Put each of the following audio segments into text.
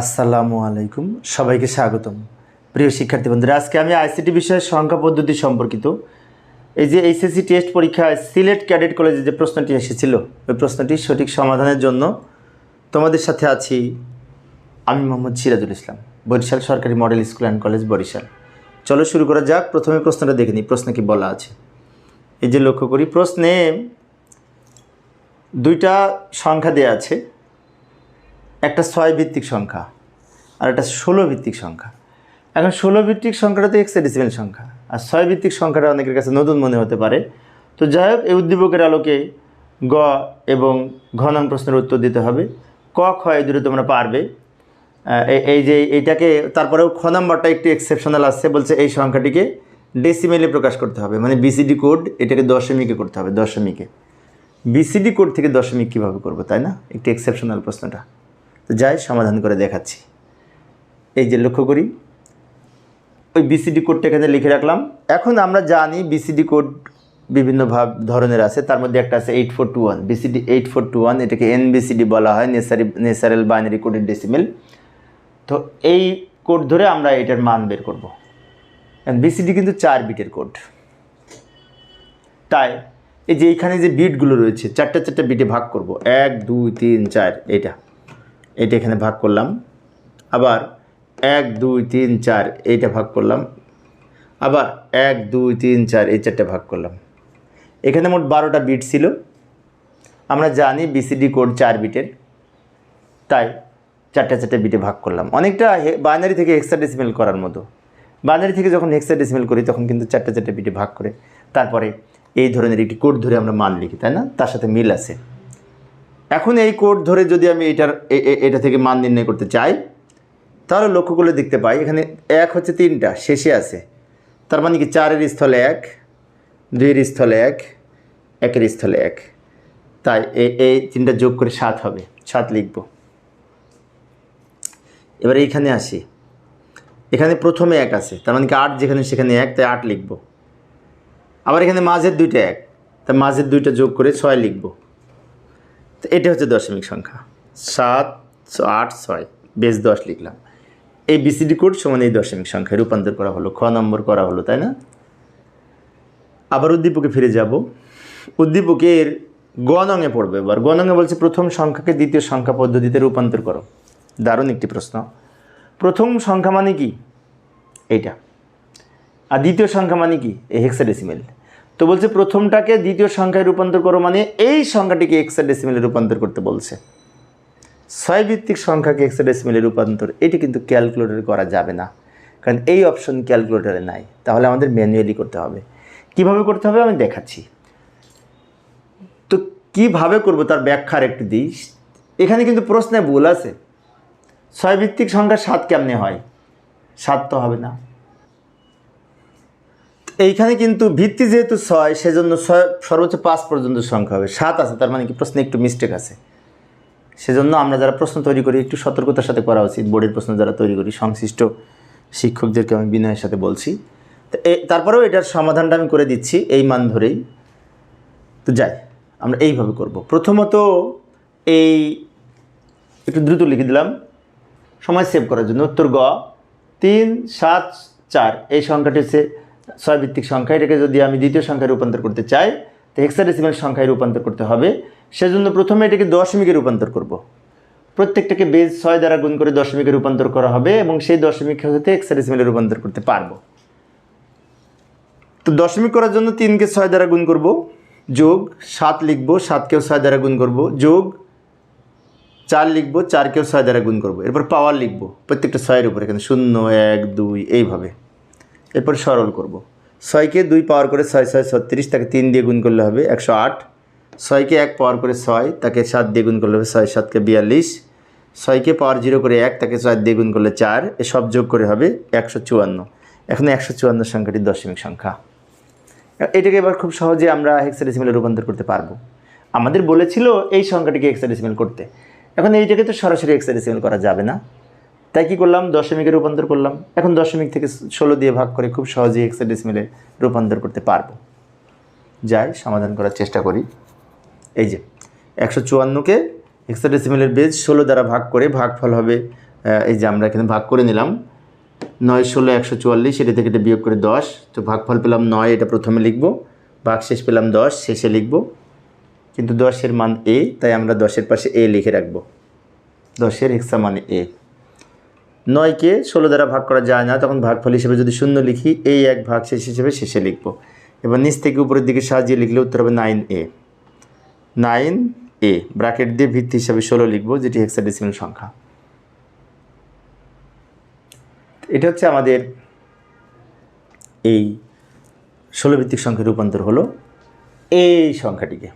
আসসালামু আলাইকুম। সবাইকে স্বাগতম। প্রিয় শিক্ষার্থী বন্ধুরা, আজকে আমি আইসিটি বিষয়ের সংখ্যা পদ্ধতি সম্পর্কিত এই যে এইচএসসি টেস্ট পরীক্ষায় সিলেট ক্যাডেট কলেজে যে প্রশ্নটি এসেছিল, ওই প্রশ্নটির সঠিক সমাধানের জন্য তোমাদের সাথে আছি আমি মোহাম্মদ সিরাজুল ইসলাম, বরিশাল সরকারি model school and college Barishal. চলো শুরু করা যাক। প্রথমে প্রশ্নটা দেখে নিই, প্রশ্ন কি বলা আছে। এই যে লক্ষ্য করি, প্রশ্নে দুইটা সংখ্যা দেওয়া আছে। একটা ছয় ভিত্তিক সংখ্যা আর একটা ষোলো ভিত্তিক সংখ্যা। এখন ষোলো ভিত্তিক সংখ্যাটা তো এক্সাডেসিমেল সংখ্যা। আর ছয় ভিত্তিক সংখ্যাটা অনেকের কাছে নতুন মনে হতে পারে। তো যাই হোক, এই উদ্দীপকের আলোকে গ এবং ঘ নং প্রশ্নের উত্তর দিতে হবে। ক, খ এই দুটো তোমরা পারবে। এই যে এইটাকে তারপরেও খ নাম্বারটা একটু এক্সেপশনাল আসছে, বলছে এই সংখ্যাটিকে ডেসিমেলে প্রকাশ করতে হবে। মানে বিসিডি কোড এটাকে দশমিকে করতে হবে, দশমিকে। বিসিডি কোড থেকে দশমিক কীভাবে করব, তাই না? একটু এক্সেপশনাল প্রশ্নটা। তো যাই সমাধান করে দেখাচ্ছি। এই যে লক্ষ্য করি, ওই বিসিডি কোডটা এখানে লিখে রাখলাম। এখন আমরা জানি বিসিডি কোড বিভিন্ন ভাব ধরনের আছে, তার মধ্যে একটা আছে eight four two one BCD eight four two one এটাকে এনবিসিডি বলা হয় নেসারি নেসারেল বাইনারি কোডের ডেসিমেল তো এই কোড ধরে আমরা এটার মান বের করব। বিসিডি কিন্তু চার বিটের কোড তাই, এই যে এইখানে যে বিটগুলো রয়েছে, চারটা চারটা বিটে ভাগ করব। এক, দুই, তিন, চার এটা এটা এখানে ভাগ করলাম। আবার এক, দুই, তিন, চার, এইটা ভাগ করলাম। আবার এক, দুই, তিন, চার, এই চারটা ভাগ করলাম। এখানে মোট বারোটা বিট ছিল। আমরা জানি বিসিডি কোড চার বিটের। তাই চারটা চারটে বিটে ভাগ করলাম। অনেকটা বাইনারি থেকে হেক্সাডেসিমেল করার মতো। বাইনারি থেকে যখন হেক্সাডেসিমেল করি, তখন কিন্তু চারটা চারটে বিটে ভাগ করে। তারপরে এই ধরনের একটি কোড ধরে আমরা মান লিখি, তাই না? তার সাথে মিল আছে। এখন এই কোড ধরে যদি আমি এটার এটা থেকে মান নির্ণয় করতে চাই, তাহলে লক্ষ্য করলে দেখতে পাই, এখানে এক হচ্ছে তিনটা, শেষে আছে। তার মানে কি চারের স্থলে এক, দুইয়ের স্থলে এক, একের স্থলে এক। তাই এই তিনটা যোগ করে সাত হবে, সাত লিখব। এবার এইখানে আসি। এখানে প্রথমে এক আছে, তার মানে কি আট যেখানে সেখানে এক, তাই আট লিখব। আবার এখানে মাঝের দুইটা এক, তাই মাঝের দুইটা যোগ করে ছয় লিখব। তো এটা হচ্ছে দশমিক সংখ্যা। সাত, আট, ছয়, বেশ দশ লিখলাম। এই বিসিডি কোড সমান এই দশমিক সংখ্যায় রূপান্তর করা হলো, খ নম্বর করা হলো, তাই না? আবার উদ্দীপকে ফিরে যাব। উদ্দীপকের গণঙে পড়বে এবার। গণঙে বলছে প্রথম সংখ্যাকে দ্বিতীয় সংখ্যা পদ্ধতিতে রূপান্তর করো। দারুণ একটি প্রশ্ন। প্রথম সংখ্যা মানে কি? এইটা। আর দ্বিতীয় সংখ্যা মানে কি? এই হেক্সাডেসিমেল তো বলছে প্রথমটাকে দ্বিতীয় সংখ্যায় রূপান্তর করো মানে এই সংখ্যাটিকে হেক্সাডেসিমেলে রূপান্তর করতে বলছে। ছয় ভিত্তিক সংখ্যাকে হেক্সাডেসিমেলে রূপান্তর, এটি কিন্তু ক্যালকুলেটরে করা যাবে না। কারণ এই অপশন ক্যালকুলেটরে নাই। তাহলে আমাদের ম্যানুয়ালি করতে হবে। কীভাবে করতে হবে আমি দেখাচ্ছি। তো কীভাবে করব তার ব্যাখ্যার একটু দিই। এখানে কিন্তু প্রশ্নে ভুল আছে। ছয় ভিত্তিক সংখ্যা সাত কেমনে হয়? সাত তো হবে না। এইখানে কিন্তু ভিত্তি যেহেতু ছয়, সেজন্য ছয়, সর্বোচ্চ পাঁচ পর্যন্ত সংখ্যা হবে। সাত আছে, তার মানে কি প্রশ্নে একটু মিস্টেক আছে। সেজন্য আমরা যারা প্রশ্ন তৈরি করি, একটু সতর্কতার সাথে করা উচিত। বোর্ডের প্রশ্ন যারা তৈরি করি, সংশ্লিষ্ট শিক্ষকদেরকে আমি বিনয়ের সাথে বলছি। তো তারপরেও এটার সমাধানটা আমি করে দিচ্ছি, এই মান ধরেই। তো যাই, আমরা এইভাবে করব। প্রথমত এই, একটু দ্রুত লিখে দিলাম। সময় সেভ করার জন্য উত্তর গ, তিন, সাত, চার। এই সংখ্যাটি হচ্ছে ছয় ভিত্তিক সংখ্যা, এটাকে যদি আমি দ্বিতীয় সংখ্যায় রূপান্তর করতে চাই, তো হেক্সাডেসিমেল সংখ্যায় রূপান্তর করতে হবে। সেজন্য প্রথমে এটাকে দশমিকে রূপান্তর করব। প্রত্যেকটাকে বেজ ছয় দ্বারা গুণ করে দশমিকে রূপান্তর করা হবে এবং সেই দশমিক হতে হেক্সাডেসিমেলে রূপান্তর করতে পারব। তো দশমিক করার জন্য তিনকে ছয় দ্বারা গুণ করব। যোগ সাত লিখব, সাতকেও ছয় দ্বারা গুণ করব। যোগ চার লিখব, চারকেও ছয় দ্বারা গুণ করব। এরপর পাওয়ার লিখব, প্রত্যেকটা ছয়ের উপর, এখানে শূন্য, এক, দুই, এইভাবে। এরপর সরল করব। ছয়কে দুই পাওয়ার করে ছয় ছয়, ছত্রিশ, তাকে তিন দিয়ে গুণ করলে হবে একশো আট। ছয়কে এক পাওয়ার করে ছয়, তাকে সাত দিয়ে গুণ করলে হবে ছয়, সাতকে বিয়াল্লিশ। ছয়কে পাওয়ার জিরো করে এক, তাকে চার দিয়ে গুণ করলে চার। সব যোগ করে হবে একশো চুয়ান্ন। এখন একশো চুয়ান্ন সংখ্যাটি দশমিক সংখ্যা। এটাকে এবার খুব সহজে আমরা হেক্সাডেসিমেলে রূপান্তর করতে পারব। আমাদের বলেছিল এই সংখ্যাটিকে হেক্সাডেসিমেল করতে। এখন এইটাকে তো সরাসরি হেক্সাডেসিমেল করা যাবে না। তাই কি করলাম? দশমিকে রূপান্তর করলাম। এখন দশমিক থেকে ষোলো দিয়ে ভাগ করে খুব সহজেই হেক্সাডেসিমেলে রূপান্তর করতে পারব। যাই, সমাধান করার চেষ্টা করি। এই যে, একশো চুয়ান্নকে হেক্সাডেসিমেলের বেজ ষোলো দ্বারা ভাগ করে ভাগফল হবে এই যে আমরা এখানে ভাগ করে নিলাম। নয়, ষোলো, একশো চুয়াল্লিশ, এটা থেকে এটা বিয়োগ করে দশ। তো ভাগফল পেলাম নয়, এটা প্রথমে লিখব। ভাগ শেষ পেলাম দশ, শেষে লিখব। কিন্তু দশের মান এ তাই আমরা দশের পাশে এ লিখে রাখব। দশের হেক্সা মানে এ নয়কে ষোলো দ্বারা ভাগ করা যায় না, তখন ভাগফল হিসেবে যদি শূন্য লিখি, এই এক ভাগ শেষ হিসেবে শেষে লিখব। এবার নিচ থেকে উপরের দিকে সাজিয়ে লিখলে উত্তর হবে nine A. Nine A, bracket দিয়ে ভিত্তি হিসাবে ষোলো লিখব, যেটি হেক্সাডেসিমাল সংখ্যা। এটা হচ্ছে আমাদের এই ষোলো ভিত্তিক সংখ্যার রূপান্তর হলো এই সংখ্যাটিকে।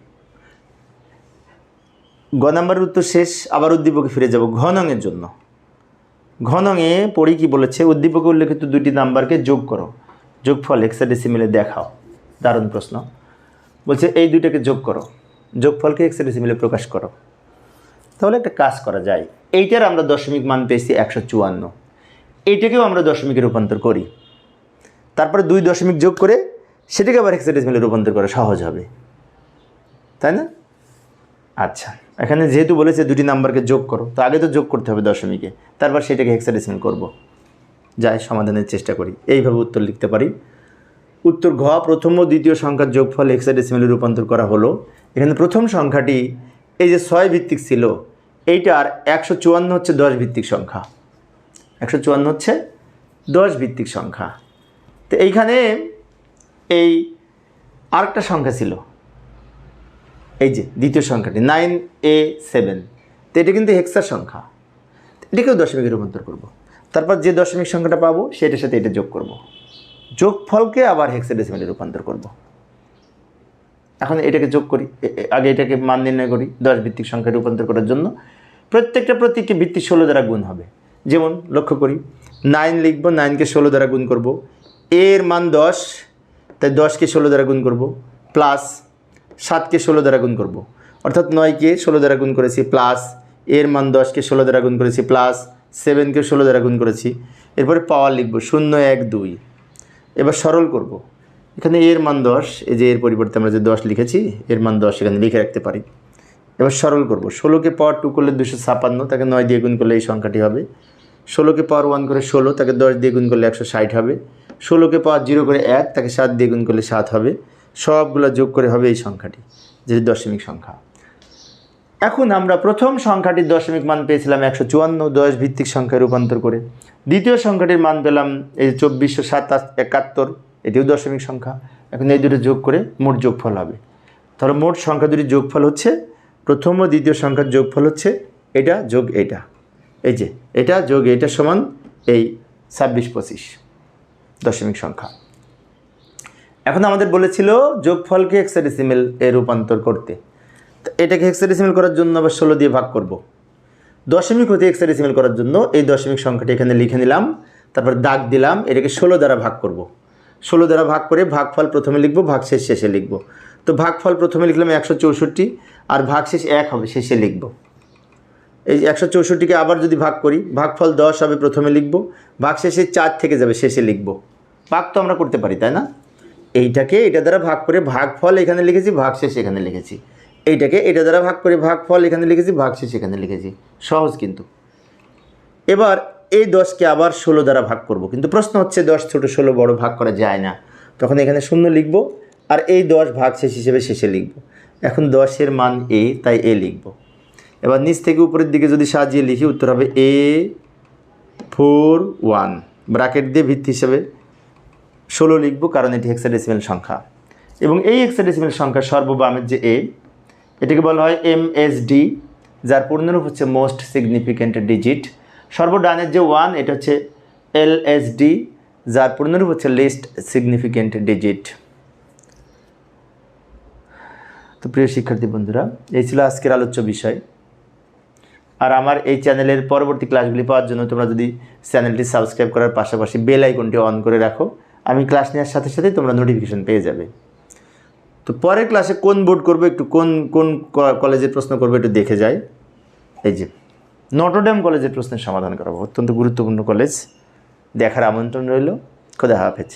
গ নাম্বারের উত্তর শেষ, আবার উদ্দীপকে ফিরে যাব ঘনঙের জন্য। ঘনঙে পড়ি কি বলেছে উদ্দীপকে উল্লেখিত দুটি নাম্বারকে যোগ করো। যোগফল হেক্সাডেসিমেলে দেখাও। দারুণ প্রশ্ন। বলছে, এই দুইটাকে যোগ করো। যোগফলকে হেক্সাডেসিমেলে প্রকাশ করো। তাহলে একটা কাজ করা যায়। এইটার আমরা দশমিক মান পেয়েছি একশো চুয়ান্ন। এইটাকেও আমরা দশমিকে রূপান্তর করি। তারপরে দুই দশমিক যোগ করে সেটাকে আবার হেক্সাডেসিমেলে রূপান্তর করা সহজ হবে। তাই না? আচ্ছা এখানে যেহেতু বলেছে দুটি নাম্বারকে যোগ করো, তো আগে তো যোগ করতে হবে দশমিকে, তারপর সেটাকে হেক্সাডেসিমেল করব। যাই, সমাধানের চেষ্টা করি। এইভাবে উত্তর লিখতে পারি। উত্তর ঘ, প্রথম ও দ্বিতীয় সংখ্যার যোগফল হেক্সাডেসিমেলে রূপান্তর করা হলো। এখানে প্রথম সংখ্যাটি এই যে ছয় ভিত্তিক ছিল এইটার একশো চুয়ান্ন হচ্ছে দশ ভিত্তিক সংখ্যা। একশো চুয়ান্ন হচ্ছে দশ ভিত্তিক সংখ্যা। তো এইখানে এই আরেকটা সংখ্যা ছিল এই যে, দ্বিতীয় সংখ্যাটি নাইন এ সেভেন তো এটা কিন্তু হেক্সার সংখ্যা এটাকেও দশমিকে রূপান্তর করব। তারপর যে দশমিক সংখ্যাটা পাবো, সেটার সাথে এটা যোগ করব। যোগফলকে আবার হেক্সাডেসিমেলে রূপান্তর করব। এখন এটাকে যোগ করি আগে এটাকে মান নির্ণয় করি দশ ভিত্তিক সংখ্যায় রূপান্তর করার জন্য প্রত্যেকটা প্রতীককে ভিত্তি ষোলো দ্বারা গুণ হবে যেমন, লক্ষ্য করি নাইন লিখব নাইনকে ষোলো দ্বারা গুণ করব এর মান দশ, তাই দশকে ষোলো দ্বারা গুণ করব প্লাস সাতকে ষোলো দ্বারা গুণ করব। অর্থাৎ নয়কে ষোলো দ্বারা গুণ করেছি প্লাস, এর মান দশকে ষোলো দ্বারা গুণ করেছি প্লাস সেভেনকে ষোলো দ্বারা গুণ করেছি। এরপরে পাওয়ার লিখব শূন্য এক দুই। এবার সরল করব। এখানে এর মান দশ, এই যে এর পরিবর্তে আমরা যে দশ লিখেছি, এর মান দশ এখানে লিখে রাখতে পারি। এবার সরল করব। ষোলোকে পাওয়ার টু করলে দুশো ছাপান্ন, তাকে নয় দিয়ে গুণ করলে এই সংখ্যাটি হবে। ষোলোকে পাওয়ার ওয়ান করে ষোলো, তাকে দশ দিয়ে গুণ করলে একশো ষাট হবে। ষোলোকে পাওয়ার জিরো করে এক, তাকে সাত দিয়ে গুণ করলে সাত হবে। সবগুলো যোগ করে হবে এই সংখ্যাটি যেটি দশমিক সংখ্যা। এখন আমরা প্রথম সংখ্যাটির দশমিক মান পেয়েছিলাম একশো চুয়ান্ন, দশ ভিত্তিক সংখ্যায় রূপান্তর করে। দ্বিতীয় সংখ্যাটির মান পেলাম এই চব্বিশশো সাতাশ, একাত্তর, এটিও দশমিক সংখ্যা। এখন এই দুটো যোগ করে মোট যোগফল হবে। তাহলে মোট সংখ্যা দুটির যোগফল হচ্ছে, প্রথম ও দ্বিতীয় সংখ্যার যোগফল হচ্ছে এটা যোগ এটা। এই যে, এটা যোগ এটা সমান এই ছাব্বিশ পঁচিশ দশমিক সংখ্যা। এখন আমাদের বলেছিল যোগফলকে হেক্সাডেসিমেল এ রূপান্তর করতে। তো এটাকে হেক্সাডেসিমেল করার জন্য আবার ষোলো দিয়ে ভাগ করব। দশমিক হতে হেক্সাডেসিমেল করার জন্য এই দশমিক সংখ্যাটি এখানে লিখে নিলাম, তারপর দাগ দিলাম, এটাকে ষোলো দ্বারা ভাগ করব। ষোলো দ্বারা ভাগ করে ভাগফল প্রথমে লিখব, ভাগশেষ শেষে লিখব। তো ভাগফল প্রথমে লিখলাম একশো চৌষট্টি, আর ভাগশেষ এক হবে, শেষে লিখব। এই একশো চৌষট্টিকে আবার যদি ভাগ করি, ভাগফল দশ হবে, প্রথমে লিখব। ভাগশেষে চার থেকে যাবে, শেষে লিখব। ভাগ তো আমরা করতে পারি, তাই না? এইটাকে এটা দ্বারা ভাগ করে ভাগফল এখানে লিখেছি, ভাগশেষ এখানে লিখেছি। এইটাকে এটা দ্বারা ভাগ করে ভাগফল এখানে লিখেছি, ভাগশেষ এখানে লিখেছি। সহজ কিন্তু। এবার এই দশকে আবার ষোলো দ্বারা ভাগ করব। কিন্তু প্রশ্ন হচ্ছে, দশ ছোটো ষোলো বড় ভাগ করা যায় না। তখন এখানে শূন্য লিখব আর এই দশ ভাগ শেষ হিসেবে শেষে লিখব। এখন দশের মান এ, তাই এ লিখব। এবার নিচ থেকে উপরের দিকে যদি সাজিয়ে লিখি, উত্তর হবে এ ফোর ওয়ান, ব্র্যাকেট দিয়ে ভিত্তি হিসেবে ষোলো লিখব, কারণ এটি হেক্সাডেসিমেল সংখ্যা। এবং এই হেক্সাডেসিমেল সংখ্যা সর্ববামের যে এ এটাকে বলা হয় এম এস ডি যার পূর্ণরূপ হচ্ছে মোস্ট সিগনিফিক্যান্ট ডিজিট সর্বডানের যে ওয়ান এটা হচ্ছে এল এস ডি যার পূর্ণরূপ হচ্ছে লিস্ট সিগনিফিক্যান্ট ডিজিট তো প্রিয় শিক্ষার্থী বন্ধুরা, এই ছিল আজকের আলোচ্য বিষয়। আর আমার এই চ্যানেলের পরবর্তী ক্লাসগুলি পাওয়ার জন্য তোমরা যদি চ্যানেলটি সাবস্ক্রাইব করার পাশাপাশি বেল আইকনটি অন করে রাখো আমি ক্লাস নেওয়ার সাথে সাথেই তোমরা নোটিফিকেশান পেয়ে যাবে। তো পরের ক্লাসে কোন বোর্ড করবে, একটু কোন কোন কলেজের প্রশ্ন করবে একটু দেখে যাই। এই যে নটরডেম কলেজের প্রশ্নের সমাধান করাবো, অত্যন্ত গুরুত্বপূর্ণ কলেজ দেখার আমন্ত্রণ রইল, খোদা হাফেজ।